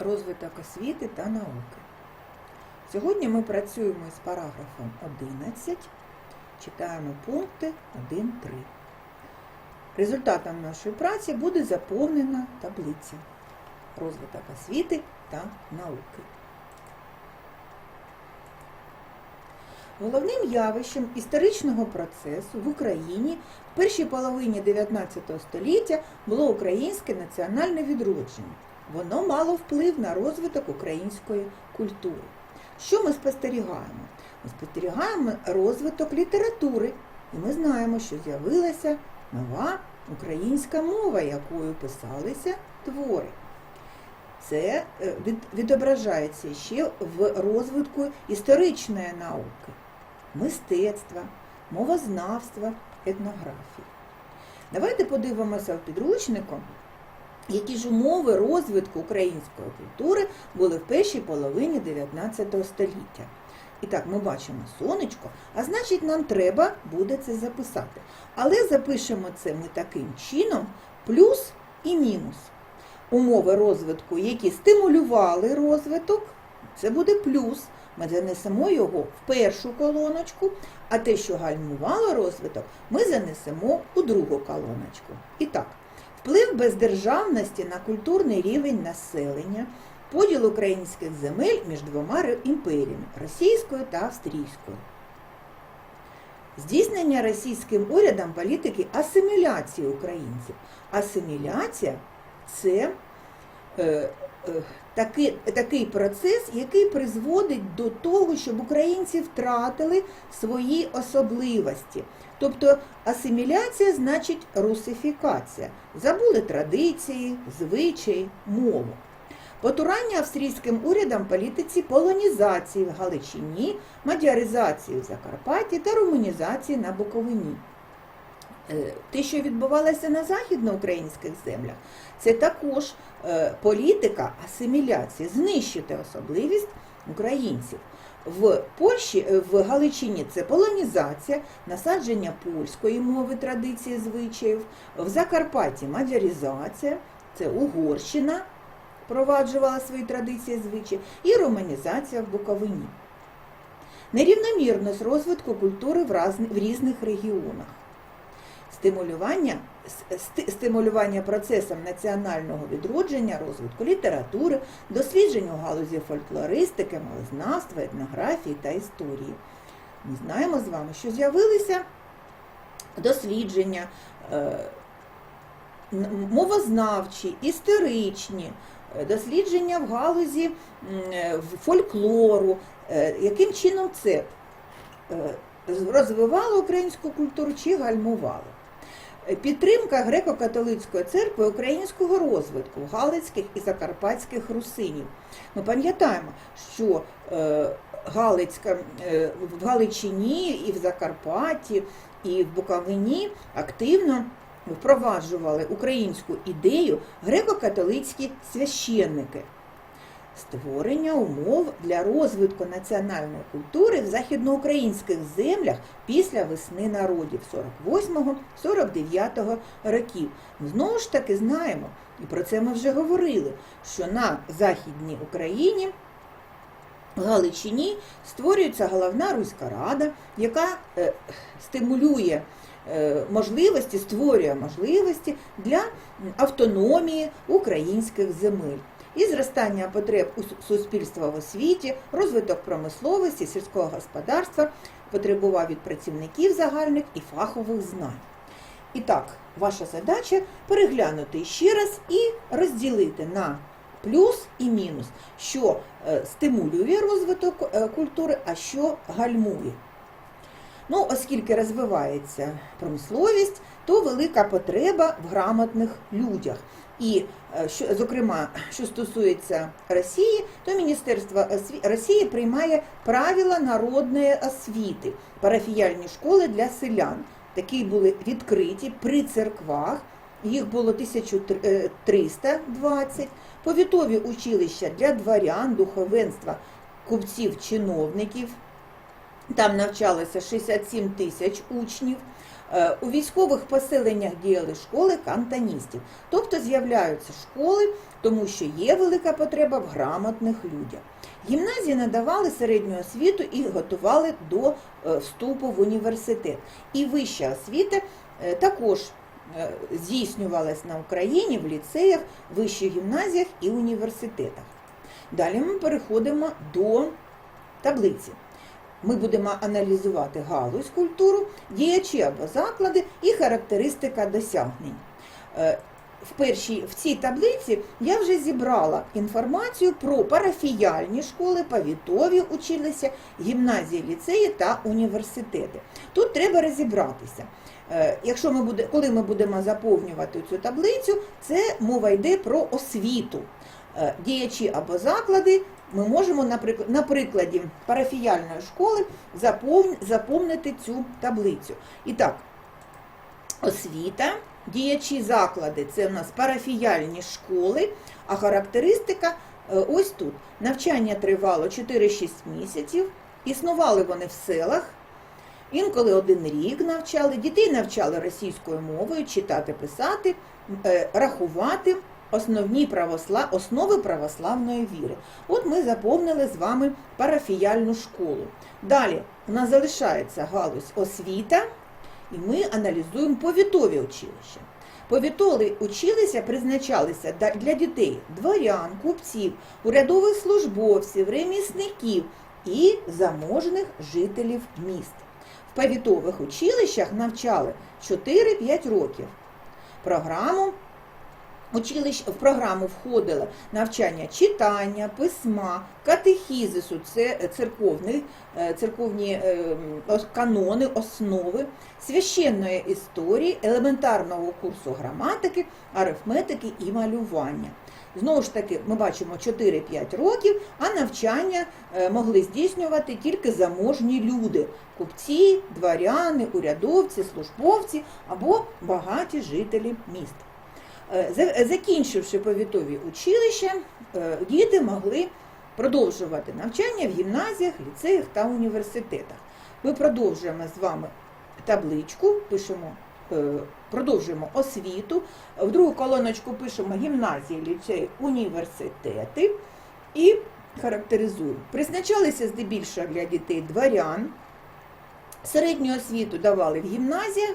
розвиток освіти та науки. Сьогодні ми працюємо з параграфом 11, читаємо пункти 1-3. Результатом нашої праці буде заповнена таблиця розвиток освіти та науки. Головним явищем історичного процесу в Україні в першій половині 19 століття було українське національне відродження. Воно мало вплив на розвиток української культури. Що ми спостерігаємо? Ми спостерігаємо розвиток літератури, і ми знаємо, що з'явилася нова українська мова, якою писалися твори. Це е, відображається ще в розвитку історичної науки, мистецтва, мовознавства, етнографії. Давайте подивимося в підручнику, які ж умови розвитку української культури були в першій половині 19 століття. І так, ми бачимо сонечко, а значить, нам треба буде це записати. Але запишемо це ми таким чином: плюс і мінус. Умови розвитку, які стимулювали розвиток, це буде плюс. Ми занесемо його в першу колоночку, а те, що гальмувало розвиток, ми занесемо у другу колоночку. І так, вплив бездержавності на культурний рівень населення, поділ українських земель між двома імперіями російською та австрійською. Здійснення російським урядом політики асиміляції українців. Асиміляція це е, е, такий, такий процес, який призводить до того, щоб українці втратили свої особливості. Тобто асиміляція значить русифікація. Забули традиції, звичаї, мову. Потурання австрійським урядом політиці полонізації в Галичині, мадяризації в Закарпатті та румунізації на Буковині. Е, Те, що відбувалося на західноукраїнських землях, це також е, політика асиміляції, знищити особливість українців. В Польщі, е, в Галичині це полонізація, насадження польської мови, традиції, звичаїв, в Закарпатті мадярізація, це Угорщина впроваджувала свої традиції, звичаї, і романізація в Буковині. Нерівномірність розвитку культури в різних регіонах стимулювання, стимулювання процесом національного відродження, розвитку літератури, досліджень у галузі фольклористики, мовознавства, етнографії та історії. Ми знаємо з вами, що з'явилися дослідження е, мовознавчі, історичні, е, дослідження в галузі е, фольклору. Яким чином це розвивало українську культуру чи гальмувало? Підтримка греко-католицької церкви українського розвитку галицьких і закарпатських русинів. Ми пам'ятаємо, що е, Галицька, е, в Галичині і в Закарпатті, і в Буковині активно впроваджували українську ідею греко-католицькі священники. Створення умов для розвитку національної культури в західноукраїнських землях після весни народів 48-49 років. Знову ж таки знаємо, і про це ми вже говорили, що на Західній Україні в Галичині створюється головна Руська Рада, яка е, стимулює е, можливості, створює можливості для автономії українських земель. І зростання потреб суспільства в освіті, розвиток промисловості, сільського господарства потребував від працівників загальних і фахових знань. І так, ваша задача переглянути ще раз і розділити на плюс і мінус, що е, стимулює розвиток е, культури, а що гальмує. Ну, оскільки розвивається промисловість, то велика потреба в грамотних людях. І, е, що, зокрема, що стосується Росії, то Міністерство Росії приймає правила народної освіти, парафіяльні школи для селян. Такі були відкриті при церквах, їх було 1320, повітові училища для дворян, духовенства, купців, чиновників. Там навчалося 67 тисяч учнів, Е, У військових поселеннях діяли школи кантоністів, тобто з'являються школи, тому що є велика потреба в грамотних людях. Гімназії надавали середню освіту і готували до е, вступу в університет. І вища освіта е, також е, здійснювалась на Україні в ліцеях, вищих гімназіях і університетах. Далі ми переходимо до таблиці. Ми будемо аналізувати галузь культуру, діячі або заклади і характеристика досягнень. Е, В, першій, в цій таблиці я вже зібрала інформацію про парафіяльні школи, повітові училища, гімназії, ліцеї та університети. Тут треба розібратися. Е, Якщо ми буде, коли ми будемо заповнювати цю таблицю, це мова йде про освіту. Е, Діячі або заклади ми можемо, на прикладі парафіяльної школи заповнити цю таблицю. І так, освіта, діячі заклади це у нас парафіяльні школи, а характеристика е, ось тут. Навчання тривало 4-6 місяців, існували вони в селах. Інколи один рік навчали, дітей навчали російською мовою, читати, писати, е, рахувати основні правосла... основи православної віри. От ми заповнили з вами парафіяльну школу. Далі у нас залишається галузь освіта, і ми аналізуємо повітові училища. Повітові училища призначалися для дітей дворян, купців, урядових службовців, ремісників і заможних жителів міст. В повітових училищах навчали 4-5 років. Програму Училищ в програму входило навчання читання, письма, катехізису, це церковні, е, церковні е, канони, основи, священної історії, елементарного курсу граматики, арифметики і малювання. Знову ж таки, ми бачимо 4-5 років, а навчання е, могли здійснювати тільки заможні люди купці, дворяни, урядовці, службовці або багаті жителі міст. Е, за- Закінчивши повітові училища, е, діти могли продовжувати навчання в гімназіях, ліцеях та університетах. Ми продовжуємо з вами табличку, пишемо, е, продовжуємо освіту. В другу колоночку пишемо гімназії, ліцеї, університети і характеризуємо. Призначалися здебільшого для дітей дворян. Середню освіту давали в гімназіях,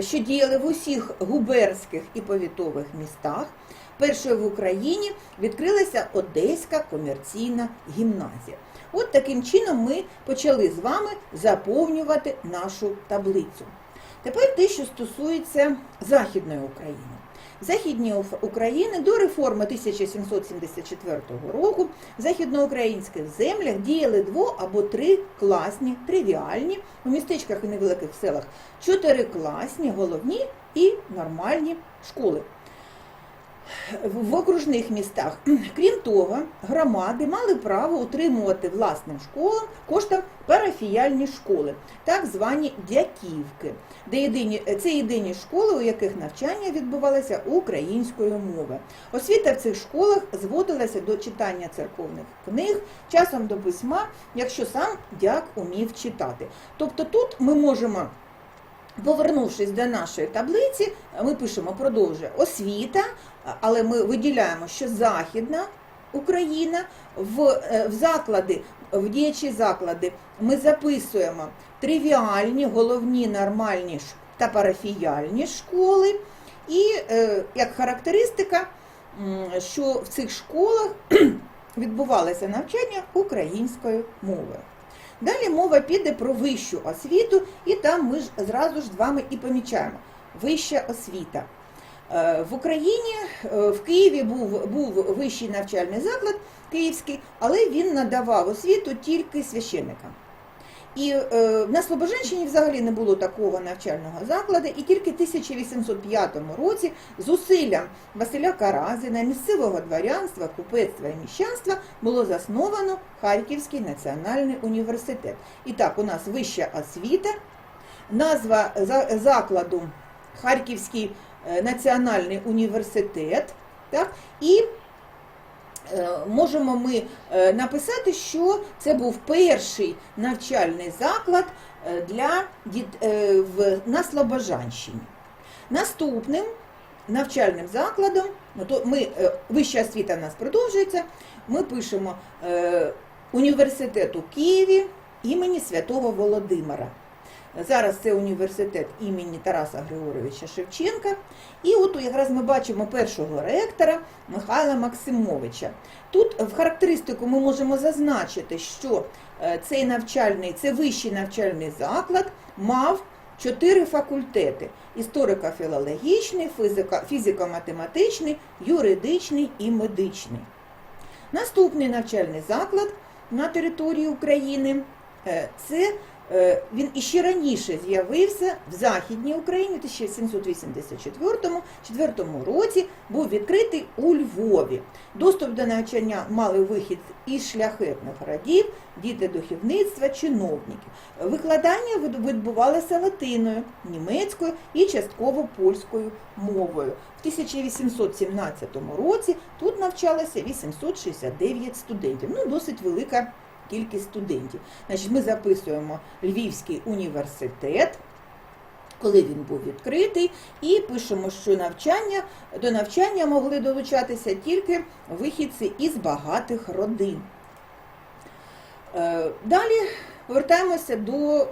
що діяли в усіх губерських і повітових містах. Першою в Україні відкрилася Одеська комерційна гімназія. От таким чином ми почали з вами заповнювати нашу таблицю. Тепер те, що стосується Західної України. Уф- України до реформи 1774 року в західноукраїнських землях діяли дво або три класні, тривіальні, у містечках і невеликих селах чотирикласні, головні і нормальні школи. В окружних містах, крім того, громади мали право утримувати власним школам коштом парафіяльні школи, так звані дяківки, де єдині, це єдині школи, у яких навчання відбувалося українською мовою. Освіта в цих школах зводилася до читання церковних книг, часом до письма, якщо сам дяк умів читати. Тобто тут ми можемо. Повернувшись до нашої таблиці, ми пишемо продовжує освіта, але ми виділяємо, що Західна Україна в, е, в заклади, в діячі заклади ми записуємо тривіальні, головні нормальні та парафіяльні школи. І е, як характеристика, що в цих школах відбувалося навчання українською мовою. Далі мова піде про вищу освіту, і там ми ж зразу ж з вами і помічаємо. Вища освіта. Е, В Україні, е, в Києві був, був вищий навчальний заклад київський, але він надавав освіту тільки священникам. І е, на Слобоженщині взагалі не було такого навчального закладу, і тільки в 1805 році зусиллям Василя Каразина, місцевого дворянства, купецтва і міщанства було засновано Харківський національний університет. І так, у нас вища освіта, назва закладу Харківський е, національний університет, так, і можемо ми е, написати, що це був перший навчальний заклад е, для е, на Слобожанщині. Наступним навчальним закладом, ну, ми, е, вища освіта в нас продовжується, ми пишемо е, університет у Києві імені Святого Володимира. Зараз це університет імені Тараса Григоровича Шевченка. І от якраз ми бачимо першого ректора Михайла Максимовича. Тут в характеристику ми можемо зазначити, що е, цей навчальний, це вищий навчальний заклад мав чотири факультети: історико-філологічний, фізико-математичний, юридичний і медичний. Наступний навчальний заклад на території України е, це він іще раніше з'явився в Західній Україні у 1784-4 році був відкритий у Львові. Доступ до навчання мали вихід із шляхетних родів, діти духовництва, чиновників. Викладання відбувалося латиною, німецькою і частково польською мовою. В 1817 році тут навчалося 869 студентів. Ну, досить велика кількість студентів. Значить, ми записуємо Львівський університет, коли він був відкритий, і пишемо, що навчання до навчання могли долучатися тільки вихідці із багатих родин. Е, Далі повертаємося до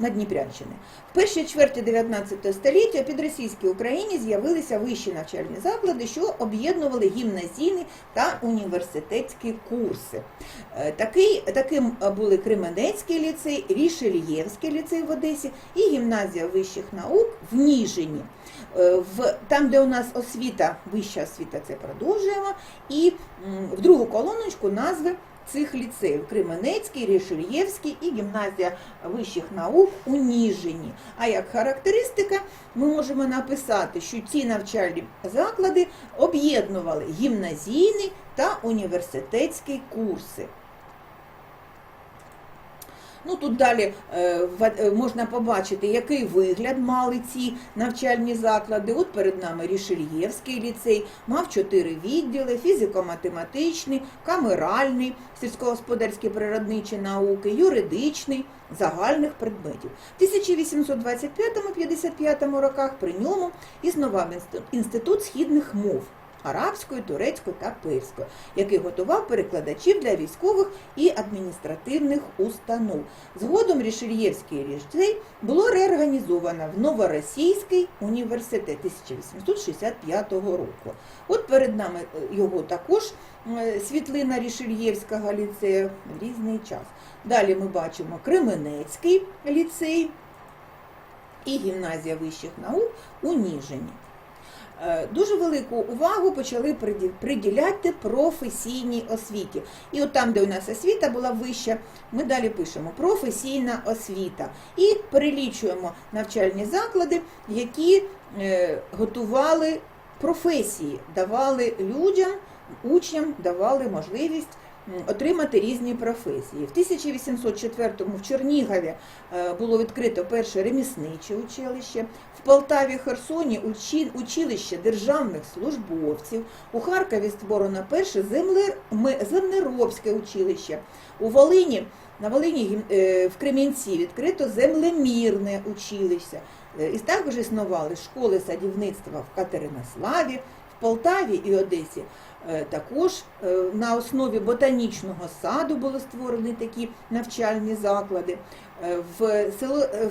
е, Надніпрянщини. В першій чверті 19 століття під російській Україні з'явилися вищі навчальні заклади, що об'єднували гімназійні та університетські курси. Е, Такий, таким були Кременецький ліцей, Рішельєвський ліцей в Одесі і гімназія вищих наук в Ніжині. Е, В, там, де у нас освіта, вища освіта, це продовжуємо. І в другу колоночку назви цих ліцеїв Кременецький, Рішельєвський і гімназія вищих наук у Ніжині. А як характеристика, ми можемо написати, що ці навчальні заклади об'єднували гімназійний та університетський курси. Ну тут далі е, е, можна побачити, який вигляд мали ці навчальні заклади. От перед нами Рішельєвський ліцей мав чотири відділи: фізико-математичний, камеральний, сільськогосподарські природничі науки, юридичний, загальних предметів. В 1825-55 роках при ньому існував інститут східних мов. Арабською, турецькою та перською, який готував перекладачів для військових і адміністративних установ. Згодом Рішельєвський ліцей було реорганізовано в Новоросійський університет 1865 року. От перед нами е, його також е, світлина Рішельєвського ліцею в різний час. Далі ми бачимо Кременецький ліцей і гімназія вищих наук у Ніжині. Е, Дуже велику увагу почали приді- приділяти професійній освіті. І от там, де у нас освіта була вища, ми далі пишемо професійна освіта. І перелічуємо навчальні заклади, які е, готували професії, давали людям, учням, давали можливість отримати різні професії. В 1804-му в Чернігові е, було відкрито перше ремісниче училище, в Полтаві Херсоні училище державних службовців, у Харкові створено перше землеробське училище, у Волині на Волині е, в Кремінці відкрито землемірне училище. Е, І також існували школи садівництва в Катеринославі, в Полтаві і Одесі. Е, Також е, на основі ботанічного саду були створені такі навчальні заклади. Е, В,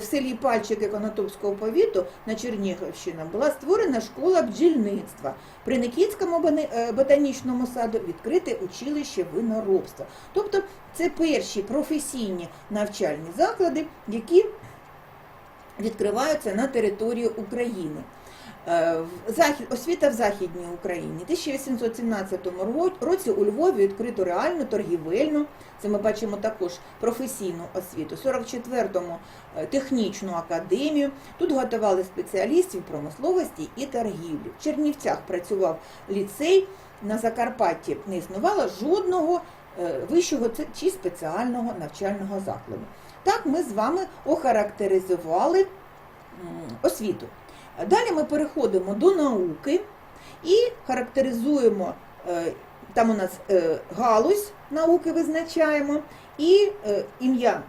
селі Пальчики Конотопського повіту на Чернігівщині була створена школа бджільництва. При Никітському ботанічному саду відкрите училище виноробства. Тобто це перші професійні навчальні заклади, які відкриваються на території України. Е, освіта в Західній Україні. У 1817 році у Львові відкрито реальну торгівельну, це ми бачимо також професійну освіту, 44-му е, технічну академію. Тут готували спеціалістів промисловості і торгівлі. В Чернівцях працював ліцей, на Закарпатті не існувало жодного е, вищого чи спеціального навчального закладу. Так ми з вами охарактеризували освіту. Далі ми переходимо до науки і характеризуємо е, там у нас е, галузь науки визначаємо, і е, ім'я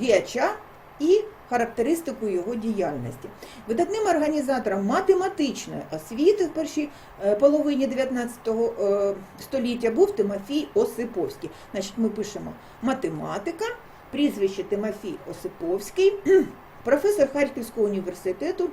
діяча, і характеристику його діяльності. Видатним організатором математичної освіти в першій половині 19 е, століття був Тимофій Осиповський. Значить, ми пишемо математика, прізвище Тимофій Осиповський, професор Харківського університету,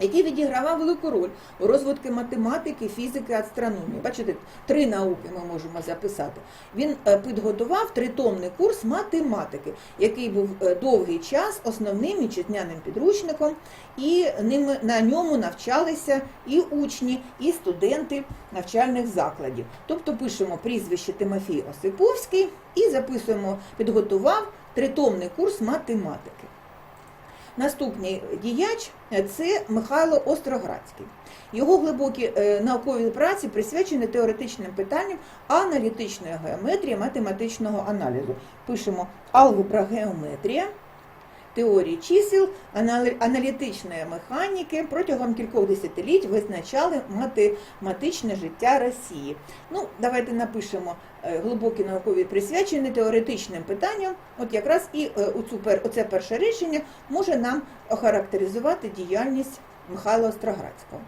який відігравав велику роль у розвитку математики, фізики, астрономії. Бачите, три науки ми можемо записати. Він е, підготував тритомний курс математики, який був е, довгий час основним вітчизняним підручником, і ними на ньому навчалися і учні, і студенти навчальних закладів. Тобто пишемо прізвище Тимофій Осиповський і записуємо, підготував тритомний курс математики. Наступний діяч це Михайло Остроградський. Його глибокі е, наукові праці присвячені теоретичним питанням аналітичної геометрії, математичного аналізу. Пишемо алгебра геометрія, теорії чисел, аналітичної механіки протягом кількох десятиліть визначали математичне життя Росії. Ну, давайте напишемо е, глибокі наукові присвячені теоретичним питанням. От якраз і е, оце перше рішення може нам охарактеризувати діяльність Михайла Остроградського.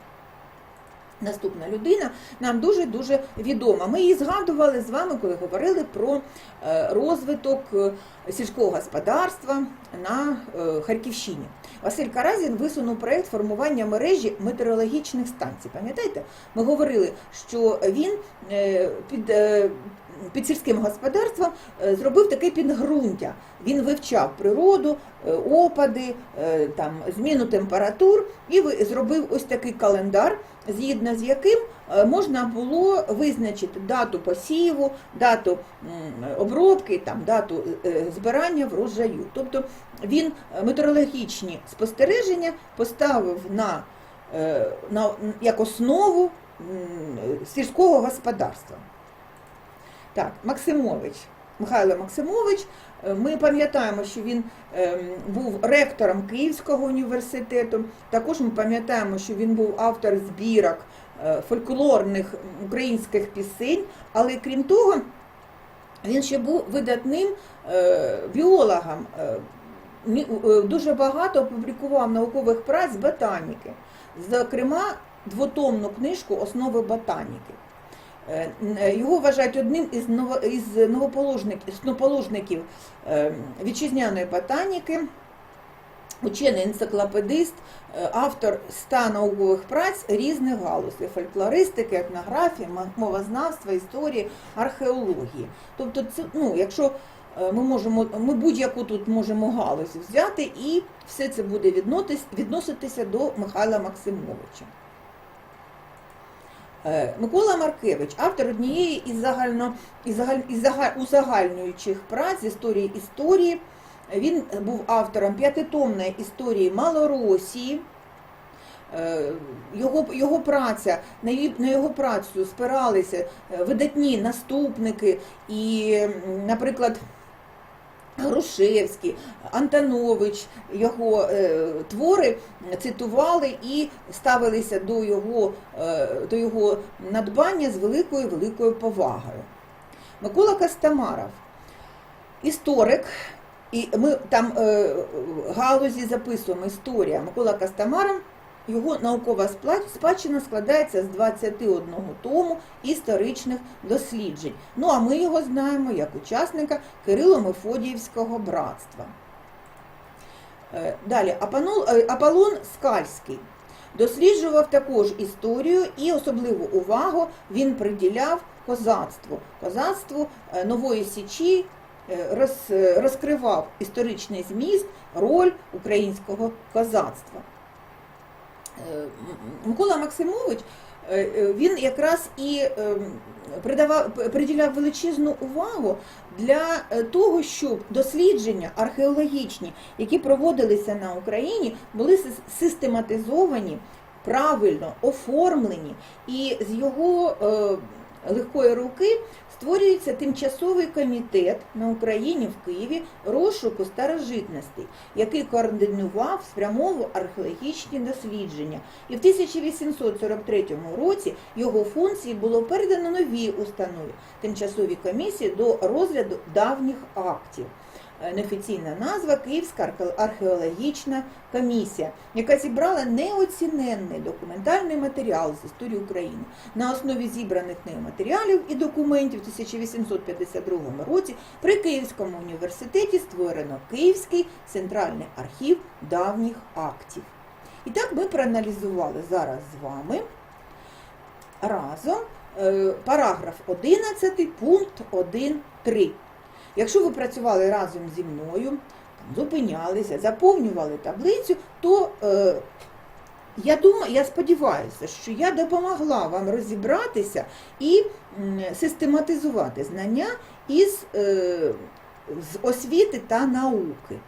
Наступна людина нам дуже-дуже відома. Ми її згадували з вами, коли говорили про е, розвиток е, сільського господарства на е, Харківщині. Василь Каразін висунув проєкт формування мережі метеорологічних станцій. Пам'ятаєте, ми говорили, що він під, під сільським господарством е, зробив таке підґрунтя. Він вивчав природу, е, опади, е, там, зміну температур і зробив ось такий календар, згідно з яким можна було визначити дату посіву, дату обробки, там, дату збирання врожаю. Тобто він метеорологічні спостереження поставив на, на як основу сільського господарства. Так, Максимович. Михайло Максимович. Е, Ми пам'ятаємо, що він ем, був ректором Київського університету. Також ми пам'ятаємо, що він був автор збірок е, фольклорних українських пісень, але крім того, він ще був видатним е, біологом. Дуже багато опублікував наукових праць з ботаніки, зокрема, двотомну книжку Основи ботаніки. Е, н- Його вважають одним із із новоположників, е, вітчизняної ботаніки, учений енциклопедист, е, автор ста наукових праць різних галузей фольклористики, етнографії, мовознавства, історії, археології. Тобто, ну, якщо е, ми можемо, ми будь-яку тут можемо галузь взяти, і все це буде відноситися до Михайла Максимовича. Е, Микола Маркевич, автор однієї із загально із загаль, із загаль, узагальнюючих праць з історії історії. Він був автором п'ятитомної історії Малоросії. Е, Його, його праця, на його працю спиралися е, видатні наступники і, наприклад, Грушевський, Антонович, його е, твори цитували і ставилися до його, е, до його надбання з великою великою повагою. Микола Костомаров, історик, і ми там е, галузі записуємо історія Микола Костомаров. Його наукова спадщина складається з 21 тому історичних досліджень. Ну а ми його знаємо як учасника Кирило-Мефодіївського братства. Е, Далі е, Аполлон Скальський досліджував також історію і особливу увагу він приділяв козацтву. Козацтву е, нової січі роз- розкривав історичний зміст, роль українського козацтва. Е, Микола Максимович е, е, він якраз і придавав, приділяв величезну увагу для того, щоб дослідження археологічні, які проводилися на Україні, були систематизовані, правильно оформлені, і з його легкої руки створюється тимчасовий комітет на Україні в Києві розшуку старожитностей, який координував спрямовував археологічні дослідження. І в 1843 році його функції було передано новій установі тимчасовій комісії до розгляду давніх актів. Е, Неофіційна назва Київська археологічна комісія, яка зібрала неоціненний документальний матеріал з історії України. На основі зібраних нею матеріалів і документів в 1852 році при Київському університеті створено Київський центральний архів давніх актів. І так ми проаналізували зараз з вами разом е, параграф 11, пункт 1.3. Якщо ви працювали разом зі мною, там, зупинялися, заповнювали таблицю, то е, я думаю, я сподіваюся, що я допомогла вам розібратися і систематизувати знання із е, з освіти та науки.